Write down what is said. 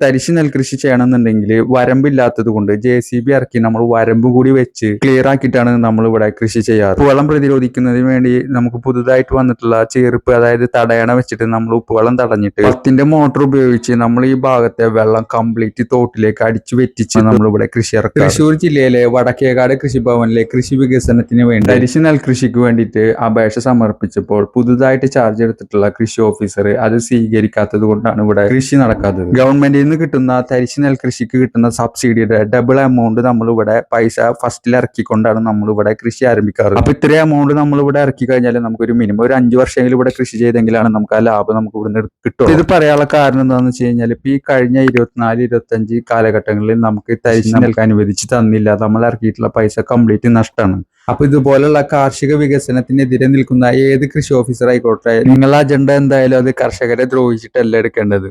തരിശ് നെൽകൃഷി ചെയ്യണമെന്നുണ്ടെങ്കിൽ വരമ്പില്ലാത്തത് കൊണ്ട് ജെ സി ബി ഇറക്കി നമ്മൾ വരമ്പ് കൂടി വെച്ച് ക്ലിയർ ആക്കിയിട്ടാണ് നമ്മൾ ഇവിടെ കൃഷി ചെയ്യാറ്. ഉപ്പുവെള്ളം പ്രതിരോധിക്കുന്നതിന് വേണ്ടി നമുക്ക് പുതുതായിട്ട് വന്നിട്ടുള്ള ചെറുപ്പ് അതായത് തടയണ വെച്ചിട്ട് നമ്മൾ ഉപ്പുവെള്ളം തടഞ്ഞിട്ട് പത്തിന്റെ മോട്ടോർ ഉപയോഗിച്ച് നമ്മൾ ഈ ഭാഗത്തെ വെള്ളം കംപ്ലീറ്റ് തോട്ടിലേക്ക് അടിച്ചു വെറ്റിച്ച് നമ്മൾ ഇവിടെ കൃഷി ഇറക്കുക തൃശ്ശൂർ ജില്ലയിലെ വടക്കേകാട് കൃഷിഭവനിലെ കൃഷി വികസനത്തിന് വേണ്ടി തരിശ് നെൽകൃഷിക്ക് വേണ്ടിയിട്ട് അപേക്ഷ സമർപ്പിച്ചപ്പോൾ പുതുതായിട്ട് ചാർജ് എടുത്തിട്ടുള്ള കൃഷി ഓഫീസർ അത് സ്വീകരിക്കാത്തത് കൊണ്ടാണ് ഇവിടെ കൃഷി നടക്കാത്തത്. ഗവൺമെന്റിൽ നിന്ന് കിട്ടുന്ന തരിശ് നെൽകൃഷിക്ക് കിട്ടുന്ന സബ്സിഡിയുടെ ഡബിൾ എമൗണ്ട് നമ്മൾ ഇവിടെ പൈസ ഫസ്റ്റിൽ ഇറക്കിക്കൊണ്ടാണ് നമ്മൾ ഇവിടെ കൃഷി ആരംഭിക്കാറ്. അപ്പൊ ഇത്രയും എമൗണ്ട് നമ്മൾ ഇവിടെ ഇറക്കി കഴിഞ്ഞാൽ നമുക്കൊരു മിനിമം ഒരു അഞ്ച് വർഷമെങ്കിലും ഇവിടെ കൃഷി ചെയ്തെങ്കിലാണ് നമുക്ക് ആ ലാഭം നമുക്ക് ഇവിടെ നിന്ന് കിട്ടും ഇത് പറയാനുള്ള കാരണം എന്താണെന്ന് വെച്ച് കഴിഞ്ഞാൽ ഇപ്പൊ ഈ കഴിഞ്ഞ ഇരുപത്തിനാല് ഇരുപത്തഞ്ച് കാലഘട്ടങ്ങളിൽ നമുക്ക് തരിശ് നൽകാൻ അനുവദിച്ച് തന്നില്ല. നമ്മൾ ഇറക്കിയിട്ടുള്ള പൈസ കംപ്ലീറ്റ് നഷ്ടമാണ്. അപ്പൊ ഇതുപോലുള്ള കാർഷിക വികസനത്തിനെതിരെ നിൽക്കുന്ന ഏത് കൃഷി ഓഫീസർ ആയിക്കോട്ടെ നിങ്ങളുടെ അജണ്ട എന്തായാലും അത് കർഷകരെ ദ്രോഹിച്ചിട്ടല്ല എടുക്കേണ്ടത്.